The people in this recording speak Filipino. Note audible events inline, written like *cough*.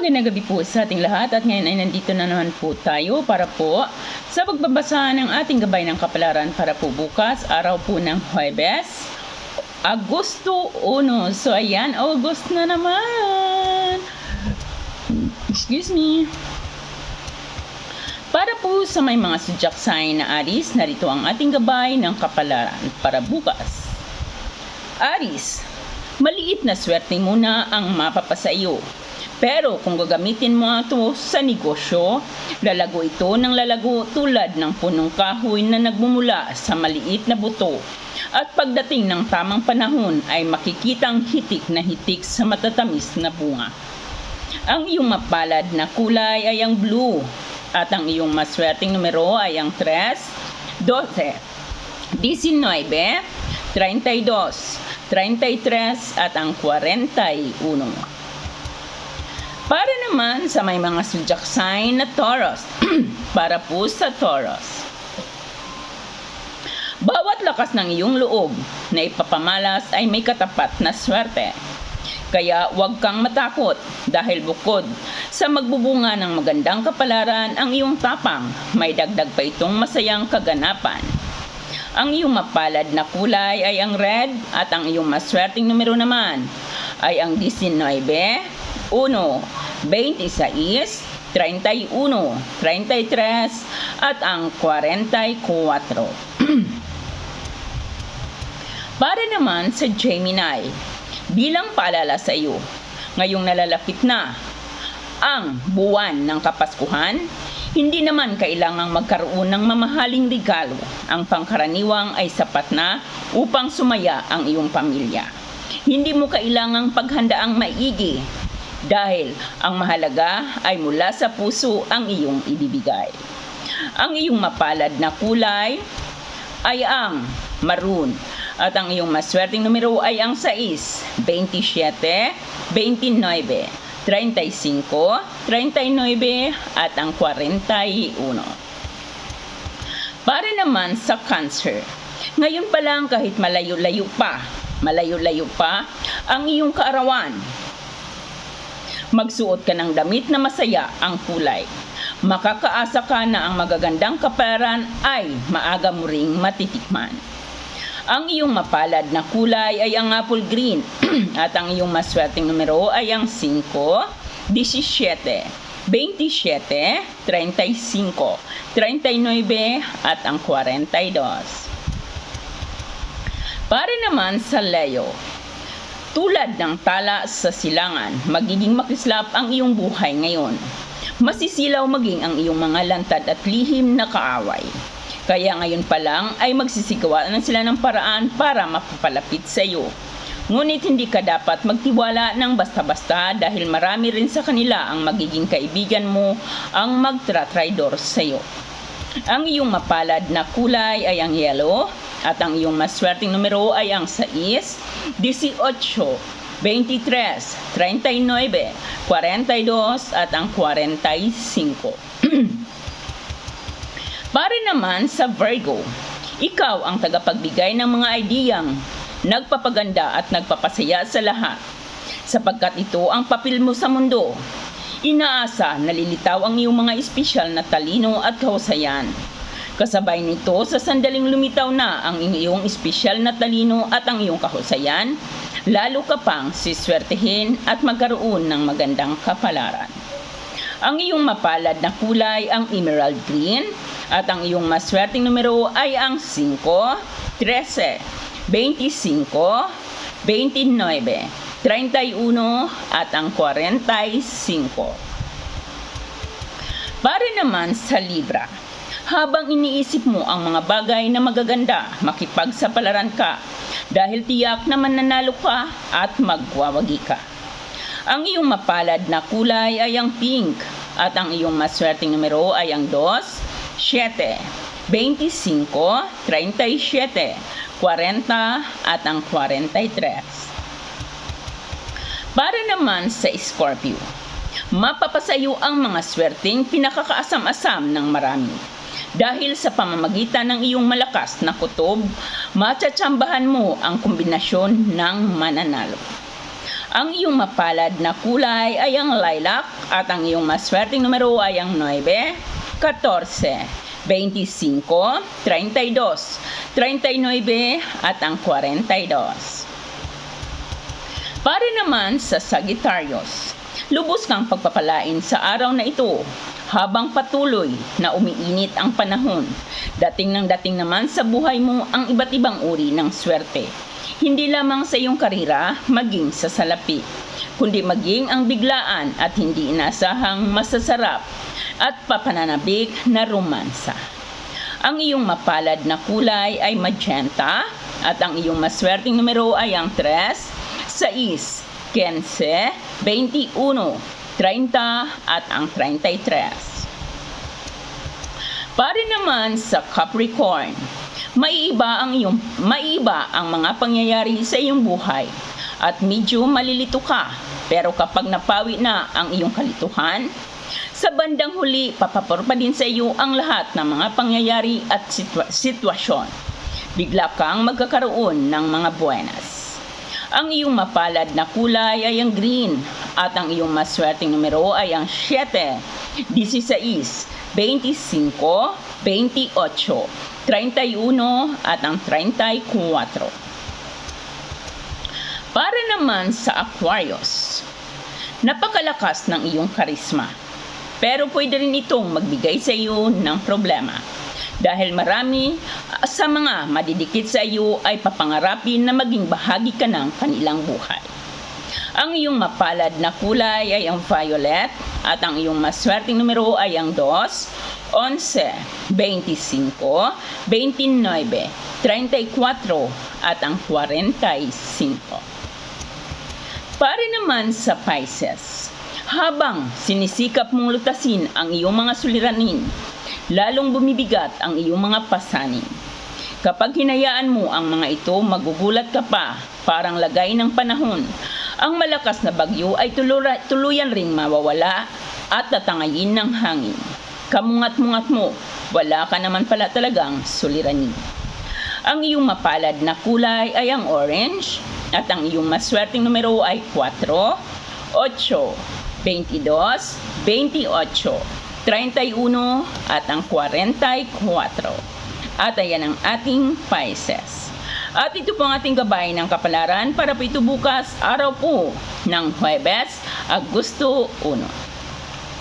magandang gabi po sa ating lahat at ngayon ay nandito na naman po tayo para po sa pagbabasa ng ating gabay ng kapalaran para po bukas, araw po ng Huwebes, Agosto 1. So ayan, August na naman! Excuse me. Para po sa may mga sudyak sign na Aris, narito ang ating gabay ng kapalaran para bukas. Aris, maliit na swerte muna ang mapapasa iyo. Pero kung gagamitin mo ito sa negosyo, lalago ito ng lalago tulad ng punong kahoy na nagmumula sa maliit na buto. At pagdating ng tamang panahon ay makikitang hitik na hitik sa matatamis na bunga. Ang iyong mapalad na kulay ay ang blue at ang iyong maswerteng numero ay ang 3, 12, 19, 32, 33 at ang 41. Para naman sa may mga zodiac sign na Taurus, *clears throat* para po sa Taurus. Bawat lakas ng iyong loob na ipapamalas ay may katapat na swerte. Kaya huwag kang matakot dahil bukod sa magbubunga ng magandang kapalaran ang iyong tapang, may dagdag pa itong masayang kaganapan. Ang iyong mapalad na kulay ay ang red at ang iyong maswerteng numero naman ay ang 19, 1, 26, 31, 33 at ang 44. *clears throat* Para naman sa Gemini, bilang paalala sa iyo, ngayong nalalapit na ang buwan ng Kapaskuhan, hindi naman kailangang magkaroon ng mamahaling regalo. Ang pangkaraniwang ay sapat na upang sumaya ang iyong pamilya. Hindi mo kailangang paghandaang maigi dahil ang mahalaga ay mula sa puso ang iyong ibibigay. Ang iyong mapalad na kulay ay ang maroon at ang iyong maswerteng numero ay ang 6, 27, 29, 35, 39 at ang 41. Para naman sa cancer, ngayon pa lang kahit malayo-layo pa, malayo-layo pa ang iyong kaarawan. Magsuot ka ng damit na masaya ang kulay. Makakaasa ka na ang magagandang kapalaran ay maaga mo ring matitikman. Ang iyong mapalad na kulay ay ang apple green *clears throat* at ang iyong maswerteng numero ay ang 5, 17, 27, 35, 39 at ang 42. Para naman sa Leo, tulad ng tala sa silangan, magiging makislap ang iyong buhay ngayon. Masisilaw maging ang iyong mga lantad at lihim na kaaway. Kaya ngayon pa lang ay magsisigawa na sila ng paraan para mapapalapit sa iyo. Ngunit hindi ka dapat magtiwala ng basta-basta dahil marami rin sa kanila ang magiging kaibigan mo ang magtratraidor sa iyo. Ang iyong mapalad na kulay ay ang yellow at ang iyong maswerteng numero ay ang 6, 18, 23, 39, 42 at ang 45. *clears throat* Para naman sa Virgo, ikaw ang tagapagbigay ng mga ideyang nagpapaganda at nagpapasaya sa lahat. Sapagkat ito ang papel mo sa mundo. Inaasa na lilitaw ang iyong mga espesyal na talino at kahusayan. Kasabay nito sa sandaling lumitaw na ang iyong espesyal na talino at ang iyong kahusayan, lalo ka pang siswertehin at magkaroon ng magandang kapalaran. Ang iyong mapalad na kulay ang emerald green at ang iyong maswerteng numero ay ang 5, 13, 25, 29, 31 at ang 45. Para naman sa Libra, habang iniisip mo ang mga bagay na magaganda, makipagsapalaran ka dahil tiyak na mananalo ka at magwawagi ka. Ang iyong mapalad na kulay ay ang pink at ang iyong maswerteng numero ay ang 2, 7, 25, 37, 40 at ang 43. Para naman sa Scorpio, mapapasayo ang mga swerteng pinakakaasam-asam ng marami. Dahil sa pamamagitan ng iyong malakas na kutob, matsatsambahan mo ang kombinasyon ng mananalo. Ang iyong mapalad na kulay ay ang lilac at ang iyong maswerteng numero ay ang 9, 14, 25, 32, 39 at ang 42. Para naman sa Sagittarius, lubos kang pagpapalain sa araw na ito habang patuloy na umiinit ang panahon. Dating ng dating naman sa buhay mo ang iba't ibang uri ng swerte. Hindi lamang sa iyong karira, maging sa salapi, kundi maging ang biglaan at hindi inasahang masasarap at papananabik na romansa. Ang iyong mapalad na kulay ay magenta at ang iyong maswerteng numero ay ang 3, 6, 15, 21, 30 at ang 33. Para naman sa Capricorn, maiiba ang iyong maiiba ang mga pangyayari sa iyong buhay at medyo malilito ka. Pero kapag napawi na ang iyong kalituhan, sa bandang huli, papaporpa din sa iyo ang lahat ng mga pangyayari at sitwa- sitwasyon. Bigla kang magkakaroon ng mga buenas. Ang iyong mapalad na kulay ay ang green at ang iyong maswerteng numero ay ang 7, 16, 25, 28, 31 at ang 34. Para naman sa Aquarius, napakalakas ng iyong karisma. Pero pwede rin itong magbigay sa iyo ng problema. Dahil marami sa mga madidikit sa iyo ay papangarapin na maging bahagi ka ng kanilang buhay. Ang iyong mapalad na kulay ay ang violet at ang iyong maswerteng numero ay ang 2, 11, 25, 29, 34 at ang 45. Para naman sa Pisces, habang sinisikap mong lutasin ang iyong mga suliranin, lalong bumibigat ang iyong mga pasanin. Kapag hinayaan mo ang mga ito, magugulat ka pa, parang lagay ng panahon. Ang malakas na bagyo ay tulura, tuluyan ring mawawala at tatangayin ng hangin. Kamungat-mungat mo, wala ka naman pala talagang suliranin. Ang iyong mapalad na kulay ay ang orange at ang iyong maswerteng numero ay 4, 8, 22, 28, 31 at ang 44. At ayan ang ating Pisces. At ito po ang ating gabay ng kapalaran para po ito bukas araw po ng Huwebes, Agosto 1.